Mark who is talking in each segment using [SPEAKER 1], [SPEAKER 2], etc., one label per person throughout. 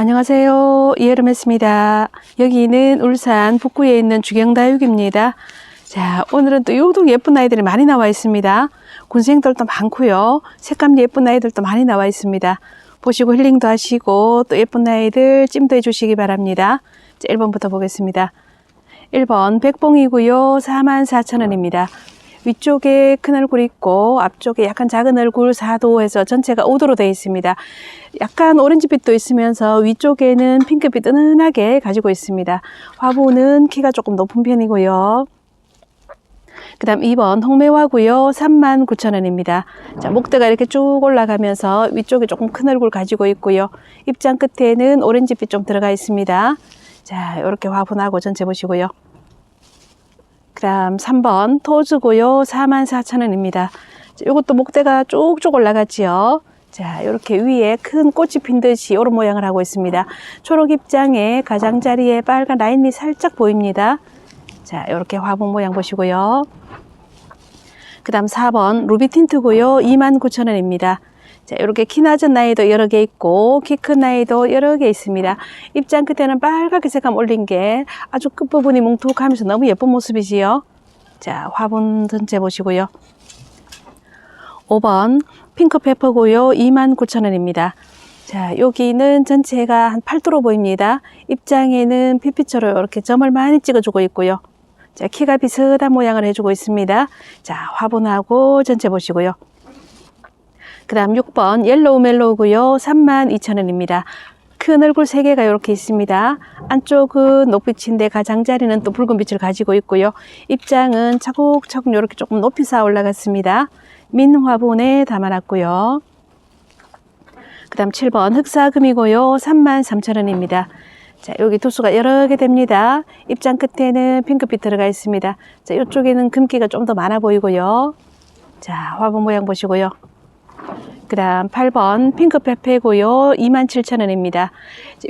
[SPEAKER 1] 안녕하세요. 이여름했습니다. 여기는 울산 북구에 있는 주경다육입니다. 자, 오늘은 또 유독 예쁜 아이들이 많이 나와 있습니다. 군생들도 많고요. 색감 예쁜 아이들도 많이 나와 있습니다. 보시고 힐링도 하시고 또 예쁜 아이들 찜도 해주시기 바랍니다. 자, 1번부터 보겠습니다. 1번 백봉이고요. 44,000원입니다. 위쪽에 큰 얼굴 있고 앞쪽에 약간 작은 얼굴 4도에서 전체가 5도로 되어 있습니다. 약간 오렌지빛도 있으면서 위쪽에는 핑크빛 은은하게 가지고 있습니다. 화보는 키가 조금 높은 편이고요. 그 다음 2번 홍매화고요. 39,000원입니다. 자, 목대가 이렇게 쭉 올라가면서 위쪽에 조금 큰 얼굴 가지고 있고요. 입장 끝에는 오렌지빛 좀 들어가 있습니다. 자, 이렇게 화분하고 전체 보시고요. 그 다음 3번 토즈고요. 44,000원입니다. 이것도 목대가 쭉쭉 올라갔지요. 자, 이렇게 위에 큰 꽃이 핀 듯이 이런 모양을 하고 있습니다. 초록 입장에 가장자리에 빨간 라인이 살짝 보입니다. 자, 이렇게 화분 모양 보시고요. 그 다음 4번 루비 틴트고요. 29,000원입니다. 자, 이렇게 키 낮은 나이도 여러 개 있고 키 큰 나이도 여러 개 있습니다. 입장 끝에는 빨갛게 색감 올린 게 아주 끝부분이 뭉툭하면서 너무 예쁜 모습이지요. 자, 화분 전체 보시고요. 5번 핑크 페퍼고요. 29,000원입니다. 자, 여기는 전체가 한 8도로 보입니다. 입장에는 피피처럼 이렇게 점을 많이 찍어주고 있고요. 자, 키가 비슷한 모양을 해주고 있습니다. 자, 화분하고 전체 보시고요. 그 다음 6번 옐로우 멜로우고요. 32,000원입니다. 큰 얼굴 3개가 이렇게 있습니다. 안쪽은 녹빛인데 가장자리는 또 붉은 빛을 가지고 있고요. 입장은 차곡차곡 이렇게 조금 높이 쌓아 올라갔습니다. 민 화분에 담아놨고요. 그 다음 7번 흑사금이고요. 33,000원입니다. 자, 여기 도수가 여러 개 됩니다. 입장 끝에는 핑크빛 들어가 있습니다. 자, 이쪽에는 금기가 좀 더 많아 보이고요. 자, 화분 모양 보시고요. 그 다음 8번 핑크 페페고요. 27,000원입니다.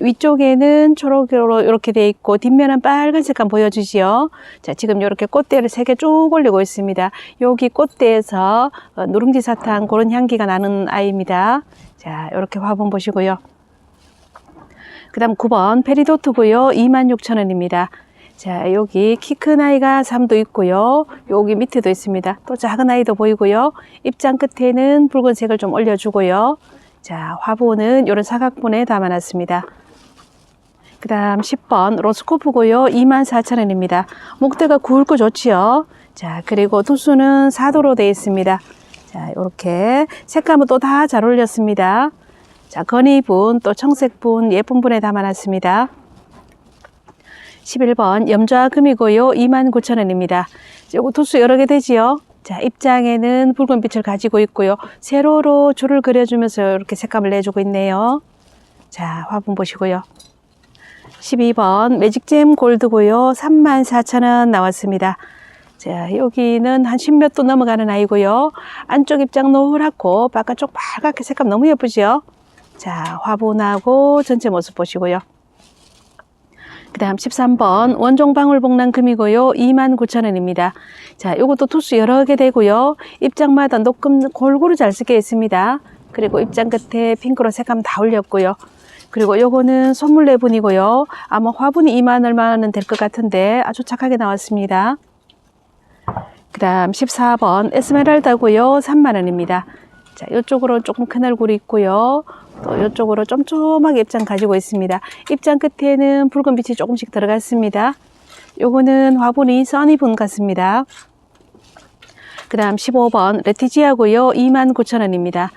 [SPEAKER 1] 위쪽에는 초록으로 이렇게 돼 있고 뒷면은 빨간 색감 보여주시요. 자, 지금 이렇게 꽃대를 세 개 쭉 올리고 있습니다. 여기 꽃대에서 어, 누룽지 사탕 그런 향기가 나는 아이입니다. 자, 이렇게 화분 보시고요. 그 다음 9번 페리도트고요. 26,000원입니다. 자, 여기 키 큰 아이가 3도 있고요. 여기 밑에도 있습니다. 또 작은 아이도 보이고요. 입장 끝에는 붉은색을 좀 올려주고요. 자, 화분은 이런 사각분에 담아놨습니다. 그 다음 10번 로스코프고요. 24,000원입니다. 목대가 굵고 좋지요. 자, 그리고 도수는 4도로 되어 있습니다. 자, 이렇게 색감은 또 다 잘 올렸습니다. 자, 건이분, 또 청색분, 예쁜 분에 담아놨습니다. 11번 염좌금이고요. 29,000원입니다. 요거 도수 여러 개 되지요. 자, 입장에는 붉은 빛을 가지고 있고요. 세로로 줄을 그려주면서 이렇게 색감을 내주고 있네요. 자, 화분 보시고요. 12번 매직잼 골드고요. 34,000원 나왔습니다. 자, 여기는 한 10몇 도 넘어가는 아이고요. 안쪽 입장 노랗고 바깥쪽 빨갛게 색감 너무 예쁘죠? 자, 화분하고 전체 모습 보시고요. 그 다음 13번 원종 방울복랑 금이고요. 29,000원입니다. 자, 요것도 투수 여러 개 되고요. 입장마다 녹금 골고루 잘 쓰게 있습니다. 그리고 입장 끝에 핑크로 색감 다 올렸고요. 그리고 요거는 선물 내분이고요. 아마 화분이 2만 얼마는 될 것 같은데 아주 착하게 나왔습니다. 그 다음 14번 에스메랄다고요. 3만원입니다. 자, 이쪽으로 조금 큰 얼굴이 있고요. 또 이쪽으로 쫌쫌하게 입장 가지고 있습니다. 입장 끝에는 붉은 빛이 조금씩 들어갔습니다. 요거는 화분이 써니분 같습니다. 그 다음 15번 레티지아고요. 29,000원입니다.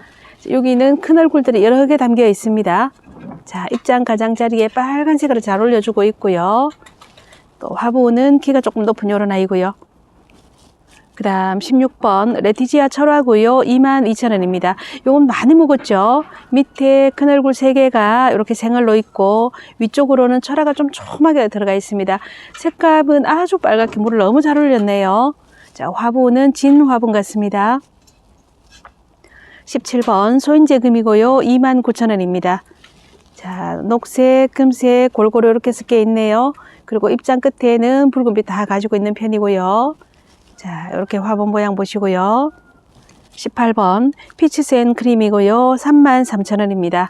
[SPEAKER 1] 여기는 큰 얼굴들이 여러 개 담겨 있습니다. 자, 입장 가장자리에 빨간색으로 잘 올려주고 있고요. 또 화분은 키가 조금 높은 요런 아이고요. 그 다음 16번 레티지아 철화고요. 22,000원입니다. 요건 많이 묵었죠. 밑에 큰 얼굴 3개가 이렇게 생얼로 있고 위쪽으로는 철화가 좀 촘하게 들어가 있습니다. 색감은 아주 빨갛게 물을 너무 잘 올렸네요. 자, 화분은 진 화분 같습니다. 17번 소인제금이고요. 29,000원입니다. 자, 녹색, 금색 골고루 이렇게 섞여 있네요. 그리고 입장 끝에는 붉은빛 다 가지고 있는 편이고요. 자, 이렇게 화분 모양 보시고요. 18번 피치센 크림이고요. 33,000원입니다.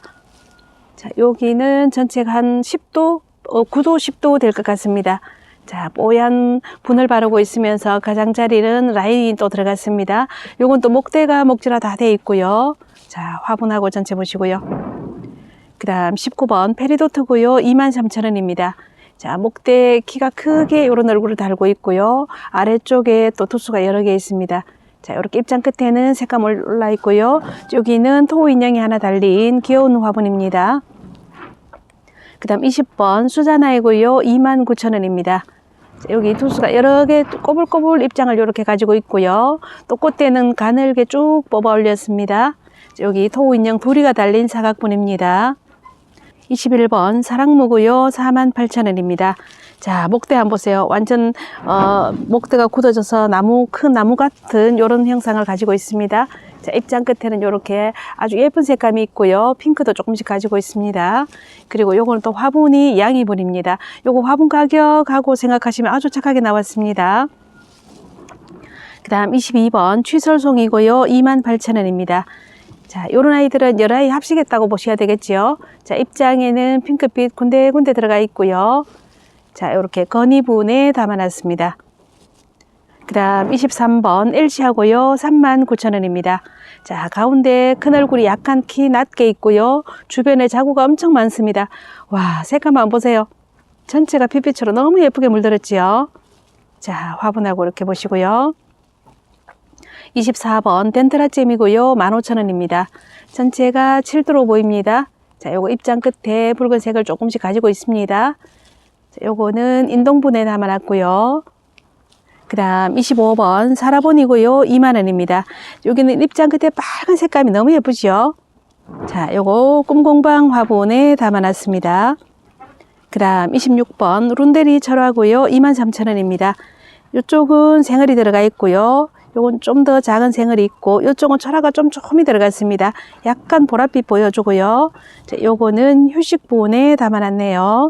[SPEAKER 1] 자, 여기는 전체가 한 10도, 어, 9도, 10도 될 것 같습니다. 자, 뽀얀 분을 바르고 있으면서 가장자리는 라인이 또 들어갔습니다. 요건 또 목대가 목지라 다 돼 있고요. 자, 화분하고 전체 보시고요. 그 다음 19번 페리도트고요. 23,000원입니다. 자, 목대 키가 크게 이런 얼굴을 달고 있고요. 아래쪽에 또 투수가 여러 개 있습니다. 자, 이렇게 입장 끝에는 색감 올라 있고요. 여기는 토 인형이 하나 달린 귀여운 화분입니다. 그 다음 20번 수자나이고요. 29,000원입니다. 여기 투수가 여러 개 꼬불꼬불 입장을 이렇게 가지고 있고요. 또 꽃대는 가늘게 쭉 뽑아 올렸습니다. 여기 토 인형 둘이가 달린 사각분입니다. 21번 사랑무고요. 48,000원입니다. 자, 목대 한번 보세요. 완전 어, 목대가 굳어져서 나무 큰 나무 같은 이런 형상을 가지고 있습니다. 자, 입장 끝에는 이렇게 아주 예쁜 색감이 있고요. 핑크도 조금씩 가지고 있습니다. 그리고 요거는 또 화분이 양이분입니다. 요거 화분 가격하고 생각하시면 아주 착하게 나왔습니다. 그 다음 22번 취설송이고요. 28,000원입니다. 자, 요런 아이들은 여러 아이 합시겠다고 보셔야 되겠죠. 자, 입장에는 핑크빛 군데군데 들어가 있고요. 자, 이렇게 건이분에 담아놨습니다. 그 다음 23번 LC하고요. 39,000원입니다. 자, 가운데 큰 얼굴이 약간 키 낮게 있고요. 주변에 자구가 엄청 많습니다. 와, 색감 한번 보세요. 전체가 핏빛으로 너무 예쁘게 물들었지요. 자, 화분하고 이렇게 보시고요. 24번 덴트라잼이고요. 15,000원입니다. 전체가 7도로 보입니다. 자, 요거 입장 끝에 붉은색을 조금씩 가지고 있습니다. 자, 요거는 인동분에 담아놨고요. 그 다음 25번 사라본이고요. 2만원입니다. 여기는 입장 끝에 빨간 색감이 너무 예쁘죠? 자, 요거 꿈공방 화분에 담아놨습니다. 그 다음 26번 룬데리 철화고요. 23,000원입니다. 이쪽은 생얼이 들어가 있고요. 요건 좀 더 작은 생얼이 있고 이쪽은 철화가 좀 조금이 들어갔습니다. 약간 보랏빛 보여주고요. 자, 요거는 휴식분에 담아놨네요.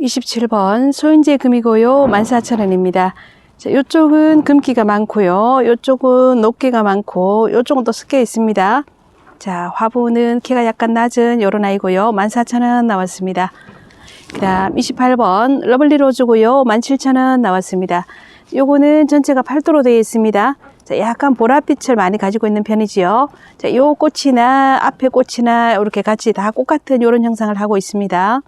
[SPEAKER 1] 27번 소인재 금이고요. 14,000원입니다. 자, 요쪽은 금기가 많고요. 요쪽은 높기가 많고 요쪽은 또 습게 있습니다. 자, 화분은 키가 약간 낮은 요런 아이고요. 14,000원 나왔습니다. 그 다음 28번 러블리 로즈고요. 17,000원 나왔습니다. 요거는 전체가 8도로 되어 있습니다. 자, 약간 보랏빛을 많이 가지고 있는 편이지요. 자, 요 꽃이나 앞에 꽃이나 이렇게 같이 다 꽃 같은 요런 형상을 하고 있습니다.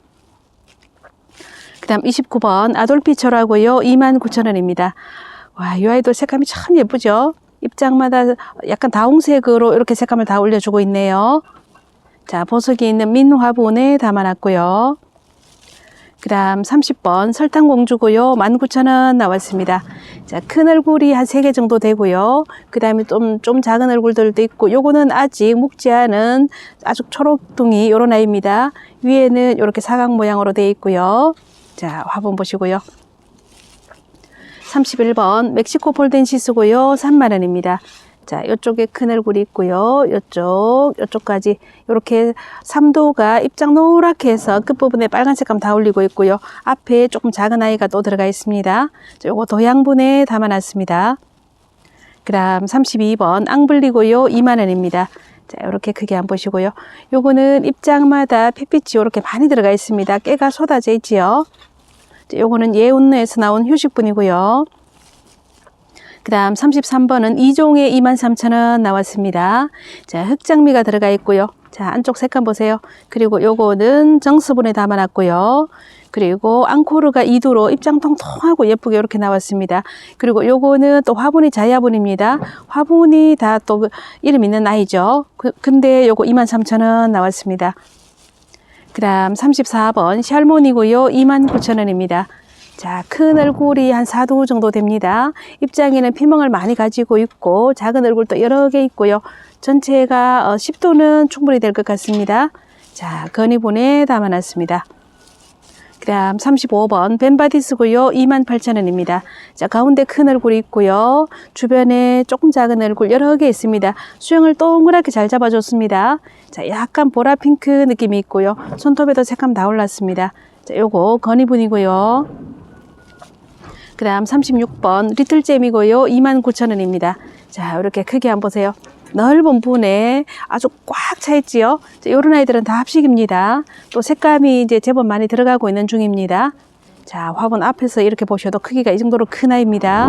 [SPEAKER 1] 그 다음 29번 아돌피처라고요. 29,000원입니다. 와, 이 아이도 색감이 참 예쁘죠? 입장마다 약간 다홍색으로 이렇게 색감을 다 올려주고 있네요. 자, 보석이 있는 민 화분에 담아놨고요. 그 다음 30번 설탕공주고요. 19,000원 나왔습니다. 자, 큰 얼굴이 한 3개 정도 되고요. 그 다음에 좀, 좀 작은 얼굴들도 있고, 요거는 아직 묵지 않은 아주 초록둥이 요런 아이입니다. 위에는 이렇게 사각 모양으로 되어 있고요. 자, 화분 보시고요. 31번 멕시코 폴덴시스고요. 3만원입니다. 자, 이쪽에 큰 얼굴이 있고요. 이쪽, 이쪽까지 이렇게 3도가 입장 노랗게 해서 끝부분에 빨간 색감 다 올리고 있고요. 앞에 조금 작은 아이가 또 들어가 있습니다. 자, 요거 도양분에 담아놨습니다. 그 다음 32번 앙블리고요. 2만원입니다. 자, 이렇게 크게 안 보시고요. 요거는 입장마다 핏빛이 이렇게 많이 들어가 있습니다. 깨가 쏟아져 있지요. 자, 요거는 예운내에서 나온 휴식분이고요. 그 다음 33번은 2종에 23,000원 나왔습니다. 자, 흑장미가 들어가 있고요. 자, 안쪽 색감 보세요. 그리고 요거는 정수분에 담아놨고요. 그리고 앙코르가 2도로 입장 통통하고 예쁘게 이렇게 나왔습니다. 그리고 요거는 또 화분이 자야분입니다. 화분이 다 또 이름 있는 아이죠. 그, 근데 요거 23,000원 나왔습니다. 그 다음 34번 샬몬이고요. 29,000원입니다. 자, 큰 얼굴이 한 4도 정도 됩니다. 입장에는 피멍을 많이 가지고 있고 작은 얼굴도 여러 개 있고요. 전체가 어, 10도는 충분히 될 것 같습니다. 자, 건이분에 담아놨습니다. 그 다음 35번 벤바디스고요. 28,000원입니다. 자, 가운데 큰 얼굴이 있고요. 주변에 조금 작은 얼굴 여러 개 있습니다. 수영을 동그랗게 잘 잡아줬습니다. 자, 약간 보라 핑크 느낌이 있고요. 손톱에도 색감 다 올랐습니다. 자, 요거 건이분이고요. 그 다음 36번 리틀잼이고요. 29,000원입니다. 자, 이렇게 크게 한번 보세요. 넓은 분에 아주 꽉 차 있지요. 자, 이런 아이들은 다 합식입니다. 또 색감이 이제 제법 많이 들어가고 있는 중입니다. 자, 화분 앞에서 이렇게 보셔도 크기가 이 정도로 큰 아이입니다.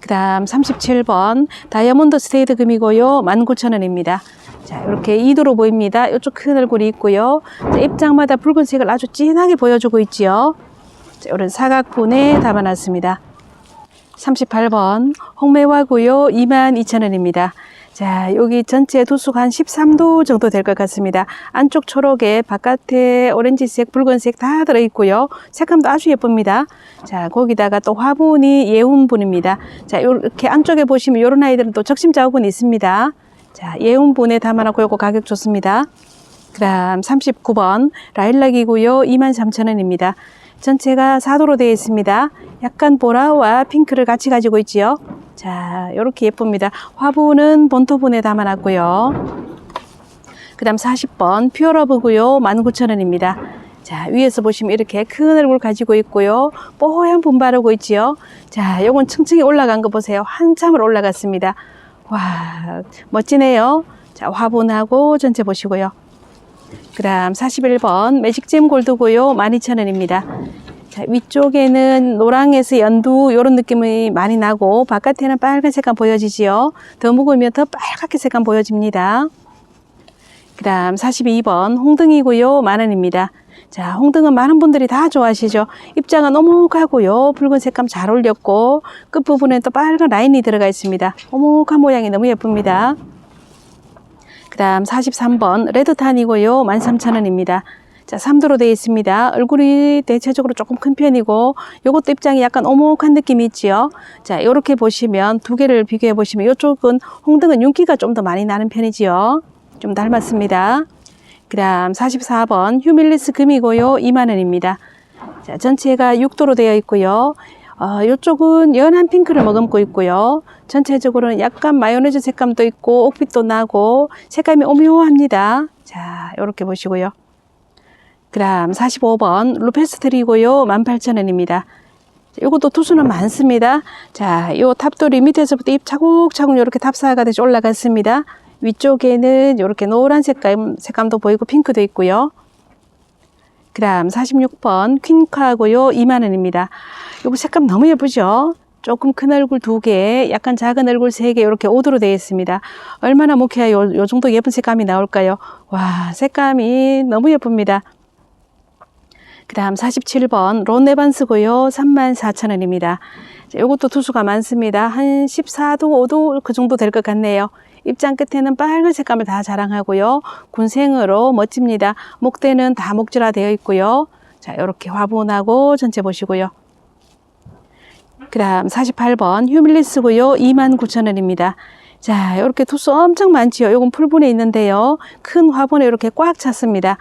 [SPEAKER 1] 그 다음 37번 다이아몬드 스테이드 금이고요. 19,000원입니다. 자, 이렇게 2도로 보입니다. 이쪽 큰 얼굴이 있고요. 자, 입장마다 붉은색을 아주 진하게 보여주고 있지요. 자, 이런 사각분에 담아놨습니다. 38번 홍매화고요. 22,000원입니다. 자, 여기 전체 도수가 한 13도 정도 될 것 같습니다. 안쪽 초록에 바깥에 오렌지색, 붉은색 다 들어있고요. 색감도 아주 예쁩니다. 자, 거기다가 또 화분이 예운분입니다. 자, 이렇게 안쪽에 보시면 이런 아이들은 또 적심 자국은 있습니다. 자, 예운분에 담아놓고 요거 가격 좋습니다. 그 다음 39번 라일락이고요. 23,000원입니다. 전체가 4도로 되어 있습니다. 약간 보라와 핑크를 같이 가지고 있지요. 자, 이렇게 예쁩니다. 화분은 본토분에 담아놨고요. 그 다음 40번 퓨어러브고요. 19,000원입니다. 자, 위에서 보시면 이렇게 큰 얼굴 가지고 있고요. 뽀얀 분 바르고 있지요. 자, 요건 층층이 올라간 거 보세요. 한참을 올라갔습니다. 와, 멋지네요. 자, 화분하고 전체 보시고요. 그 다음 41번 매직잼 골드고요. 12,000원입니다. 자, 위쪽에는 노랑에서 연두 이런 느낌이 많이 나고 바깥에는 빨간 색감 보여지지요. 더 묵으면 더 빨갛게 색감 보여집니다. 그 다음 42번 홍등이고요. 만원입니다. 자, 홍등은 많은 분들이 다 좋아하시죠. 입장은 오목하고요. 붉은 색감 잘 올렸고 끝부분에 또 빨간 라인이 들어가 있습니다. 오목한 모양이 너무 예쁩니다. 그 다음 43번 레드탄이고요. 13,000원입니다. 자, 3도로 되어 있습니다. 얼굴이 대체적으로 조금 큰 편이고 요것도 입장이 약간 오목한 느낌이 있지요. 자, 요렇게 보시면 두 개를 비교해 보시면 이쪽은 홍등은 윤기가 좀 더 많이 나는 편이지요. 좀 닮았습니다. 그 다음 44번 휴밀리스 금이고요. 2만원입니다. 자, 전체가 6도로 되어 있고요. 어, 이쪽은 연한 핑크를 머금고 있고요. 전체적으로는 약간 마요네즈 색감도 있고 옥빛도 나고 색감이 오묘합니다. 자, 이렇게 보시고요. 그 다음 45번 루페스트리고요. 18,000원입니다. 이것도 투수는 많습니다. 자, 요 탑돌이 밑에서부터 잎 차곡차곡 이렇게 탑사가 돼서 올라갔습니다. 위쪽에는 이렇게 노란 색감, 색감도 보이고 핑크도 있고요. 그 다음 46번 퀸카고요. 2만원입니다. 요거 색감 너무 예쁘죠? 조금 큰 얼굴 두 개, 약간 작은 얼굴 세 개, 이렇게 오도로 되어 있습니다. 얼마나 묵혀야 요, 요 정도 예쁜 색감이 나올까요? 와, 색감이 너무 예쁩니다. 그 다음 47번 론네반스고요. 34,000원입니다. 이것도 투수가 많습니다. 한 14도, 5도 그 정도 될 것 같네요. 입장 끝에는 빨간 색감을 다 자랑하고요. 군생으로 멋집니다. 목대는 다 목질화 되어 있고요. 자, 이렇게 화분하고 전체 보시고요. 그 다음 48번 휴밀리스고요. 29,000원입니다. 자, 이렇게 투수 엄청 많지요. 이건 풀분에 있는데요. 큰 화분에 이렇게 꽉 찼습니다.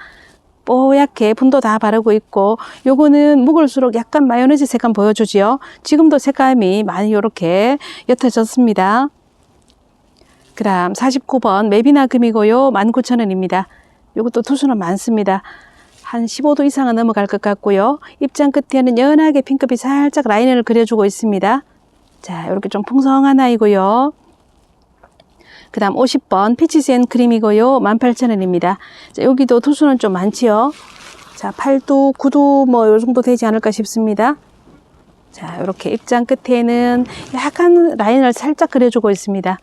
[SPEAKER 1] 뽀얗게 분도 다 바르고 있고 요거는 묵을수록 약간 마요네즈 색감 보여주지요. 지금도 색감이 많이 이렇게 옅어졌습니다. 그 다음 49번 메비나 금이고요. 19,000원입니다. 요것도 투수는 많습니다. 한 15도 이상은 넘어갈 것 같고요. 입장 끝에는 연하게 핑크빛 살짝 라인을 그려주고 있습니다. 자, 이렇게 좀 풍성한 아이고요. 그 다음 50번 피치스 앤 크림이고요. 18,000원입니다. 자, 여기도 투수는 좀 많지요. 자, 8도, 9도 뭐 요 정도 되지 않을까 싶습니다. 자, 이렇게 입장 끝에는 약간 라인을 살짝 그려주고 있습니다.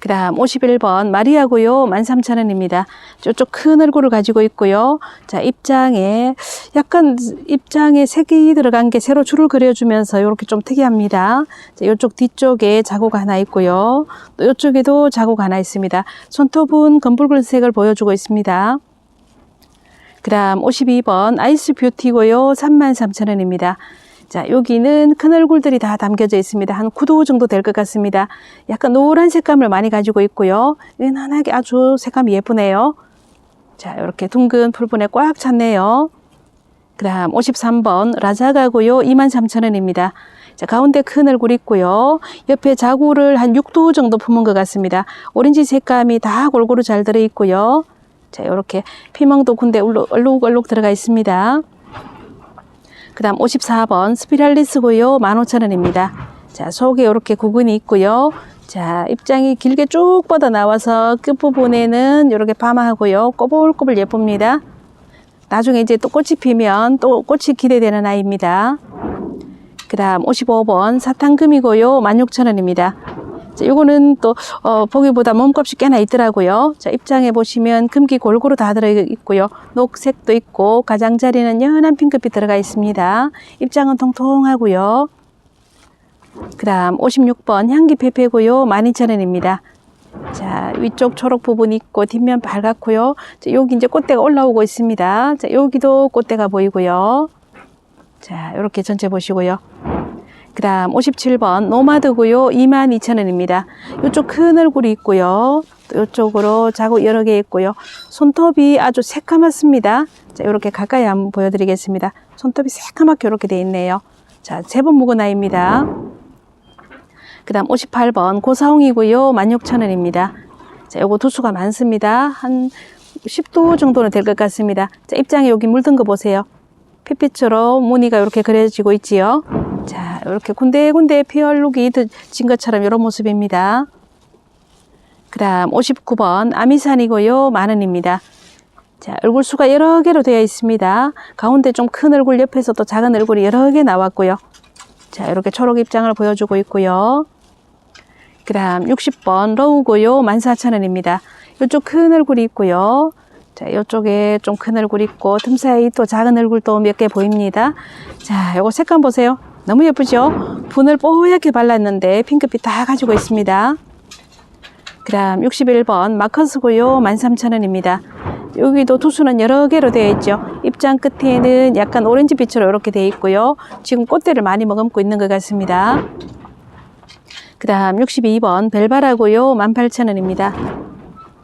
[SPEAKER 1] 그 다음 51번 마리아고요. 13,000원입니다. 저쪽 큰 얼굴을 가지고 있고요. 자, 입장에 약간 입장에 색이 들어간 게 새로 줄을 그려주면서 이렇게 좀 특이합니다. 자, 이쪽 뒤쪽에 자국 하나 있고요. 또 이쪽에도 자국 하나 있습니다. 손톱은 검붉은 색을 보여주고 있습니다. 그 다음 52번 아이스 뷰티고요. 33,000원입니다. 자, 여기는 큰 얼굴들이 다 담겨져 있습니다. 한 9도 정도 될 것 같습니다. 약간 노란 색감을 많이 가지고 있고요. 은은하게 아주 색감이 예쁘네요. 자, 이렇게 둥근 풀분에 꽉 찼네요. 그 다음 53번 라자가고요. 23,000원입니다. 자, 가운데 큰 얼굴 있고요. 옆에 자구를 한 6도 정도 품은 것 같습니다. 오렌지 색감이 다 골고루 잘 들어 있고요. 자, 이렇게 피멍도 군데 얼룩얼룩 들어가 있습니다. 그 다음 54번 스피랄리스고요. 15,000원입니다. 자, 속에 이렇게 구근이 있고요. 자, 입장이 길게 쭉 뻗어 나와서 끝부분에는 이렇게 파마하고요. 꼬불꼬불 예쁩니다. 나중에 이제 또 꽃이 피면 또 꽃이 기대되는 아이입니다. 그 다음 55번 사탕금이고요. 16,000원입니다. 자, 요거는 또, 어, 보기보다 몸값이 꽤나 있더라고요. 자, 입장에 보시면 금기 골고루 다 들어 있고요. 녹색도 있고, 가장자리는 연한 핑크빛 들어가 있습니다. 입장은 통통하고요. 그 다음 56번 향기 페페고요. 12,000원입니다. 자, 위쪽 초록 부분 있고, 뒷면 빨갛고요. 자, 여기 이제 꽃대가 올라오고 있습니다. 자, 여기도 꽃대가 보이고요. 자, 이렇게 전체 보시고요. 그 다음 57번 노마드고요. 22,000원입니다. 이쪽 큰 얼굴이 있고요. 또 이쪽으로 자국 여러 개 있고요. 손톱이 아주 새까맣습니다. 자, 이렇게 가까이 한번 보여드리겠습니다. 손톱이 새까맣게 이렇게 돼 있네요. 자, 제법 묵은 아이입니다. 그 다음 58번 고사홍이고요. 16,000원입니다. 자, 요거 두수가 많습니다. 한 10도 정도는 될 것 같습니다. 자, 입장에 여기 물든 거 보세요. 피피처럼 무늬가 이렇게 그려지고 있지요. 자, 이렇게 군데군데 피얼룩이 진 것처럼 이런 모습입니다. 그 다음 59번 아미산이고요. 만원입니다. 자, 얼굴 수가 여러 개로 되어 있습니다. 가운데 좀 큰 얼굴 옆에서 또 작은 얼굴이 여러 개 나왔고요. 자, 이렇게 초록 입장을 보여주고 있고요. 그 다음 60번 러우고요. 14,000원입니다. 이쪽 큰 얼굴이 있고요. 자, 이쪽에 좀 큰 얼굴 있고 틈 사이 또 작은 얼굴도 몇 개 보입니다. 자, 요거 색감 보세요. 너무 예쁘죠? 분을 뽀얗게 발랐는데 핑크빛 다 가지고 있습니다. 그 다음 61번 마커스고요. 13,000원입니다. 여기도 투수는 여러 개로 되어 있죠. 입장 끝에는 약간 오렌지빛으로 이렇게 되어 있고요. 지금 꽃대를 많이 머금고 있는 것 같습니다. 그 다음 62번 벨바라고요. 18,000원입니다.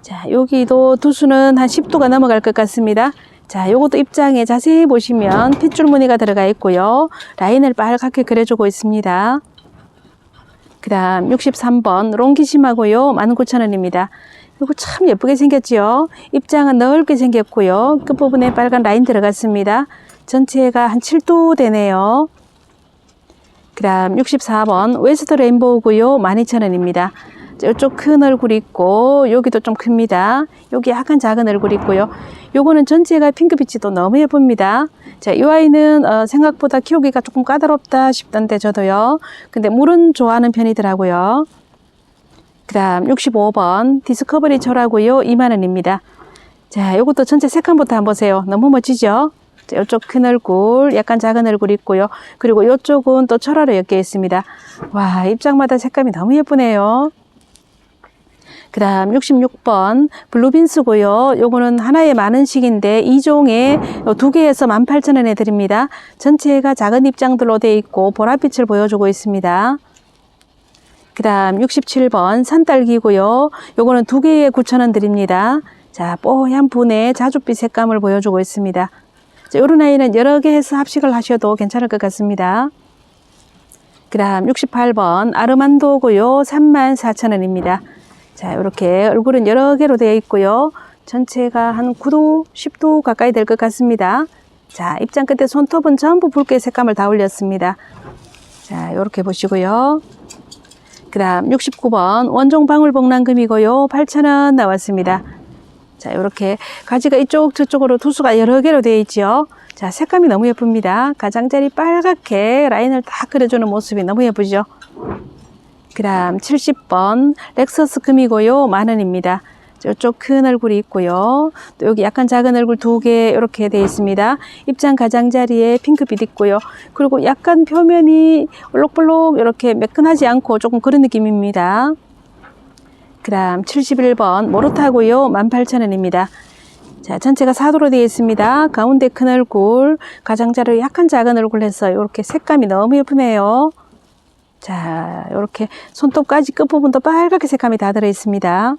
[SPEAKER 1] 자, 여기도 두수는 한 10도가 넘어갈 것 같습니다. 자, 요것도 입장에 자세히 보시면 핏줄 무늬가 들어가 있고요. 라인을 빨갛게 그려주고 있습니다. 그 다음 63번 롱기심하고요. 19,000원입니다. 이거 참 예쁘게 생겼죠? 입장은 넓게 생겼고요. 끝부분에 빨간 라인 들어갔습니다. 전체가 한 7도 되네요. 그 다음 64번 웨스트 레인보우고요. 12,000원입니다. 이쪽 큰 얼굴 있고 여기도 좀 큽니다. 여기 약간 작은 얼굴 있고요. 요거는 전체가 핑크빛이 또 너무 예쁩니다. 자, 이 아이는 어, 생각보다 키우기가 조금 까다롭다 싶던데 저도요. 근데 물은 좋아하는 편이더라고요. 그 다음 65번 디스커버리 초라고요. 2만원입니다. 자, 요것도 전체 색감부터 한번 보세요. 너무 멋지죠? 자, 이쪽 큰 얼굴, 약간 작은 얼굴 있고요. 그리고 이쪽은 또 철화로 엮여 있습니다. 와, 입장마다 색감이 너무 예쁘네요. 그 다음 66번 블루빈스고요. 요거는 하나에 많은 식인데 2종에 두 개에서 18,000원에 드립니다. 전체가 작은 입장들로 되어 있고 보랏빛을 보여주고 있습니다. 그 다음 67번 산딸기고요. 요거는 두 개에 9,000원 드립니다. 자, 뽀얀 분의 자줏빛 색감을 보여주고 있습니다. 자, 요런 아이는 여러 개 해서 합식을 하셔도 괜찮을 것 같습니다. 그 다음 68번 아르만도고요. 34,000원입니다. 자, 이렇게 얼굴은 여러 개로 되어 있고요. 전체가 한 9도, 10도 가까이 될 것 같습니다. 자, 입장 끝에 손톱은 전부 붉게 색감을 다 올렸습니다. 자, 이렇게 보시고요. 그 다음 69번 원종 방울복랑금이고요. 8,000원 나왔습니다. 자, 이렇게 가지가 이쪽 저쪽으로 두수가 여러 개로 되어 있죠. 자, 색감이 너무 예쁩니다. 가장자리 빨갛게 라인을 딱 그려주는 모습이 너무 예쁘죠. 그 다음 70번 렉서스 금이고요. 만원입니다. 이쪽 큰 얼굴이 있고요. 또 여기 약간 작은 얼굴 두 개 이렇게 되어 있습니다. 입장 가장자리에 핑크빛 있고요. 그리고 약간 표면이 볼록볼록 이렇게 매끈하지 않고 조금 그런 느낌입니다. 그 다음 71번 모로타고요. 18,000원입니다. 자, 전체가 사도로 되어 있습니다. 가운데 큰 얼굴, 가장자리 약간 작은 얼굴 해서 이렇게 색감이 너무 예쁘네요. 자, 이렇게 손톱까지 끝부분도 빨갛게 색감이 다 들어 있습니다.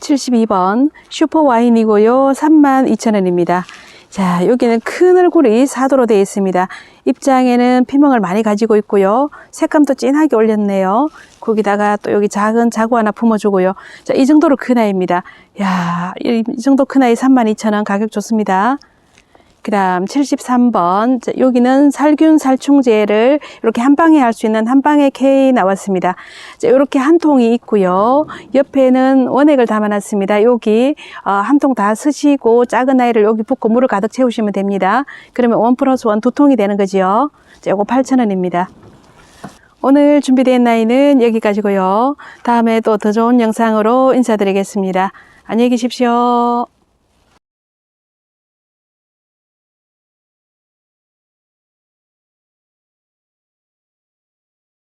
[SPEAKER 1] 72번 슈퍼 와인이고요. 32,000원입니다. 자, 여기는 큰 얼굴이 사도로 되어 있습니다. 입장에는 피멍을 많이 가지고 있고요. 색감도 진하게 올렸네요. 거기다가 또 여기 작은 자구 하나 품어주고요. 자, 이 정도로 큰 아이입니다. 야, 이, 이 정도 큰 아이 32,000원 가격 좋습니다. 그 다음 73번. 자, 여기는 살균 살충제를 이렇게 한 방에 할 수 있는 한 방에 K 나왔습니다. 자, 이렇게 한 통이 있고요. 옆에는 원액을 담아놨습니다. 여기 어, 한통 다 쓰시고 작은 아이를 여기 붓고 물을 가득 채우시면 됩니다. 그러면 원 플러스 원 두 통이 되는. 자, 요거 8,000원입니다. 오늘 준비된 나이는 여기까지고요. 다음에 또 더 좋은 영상으로 인사드리겠습니다. 안녕히 계십시오.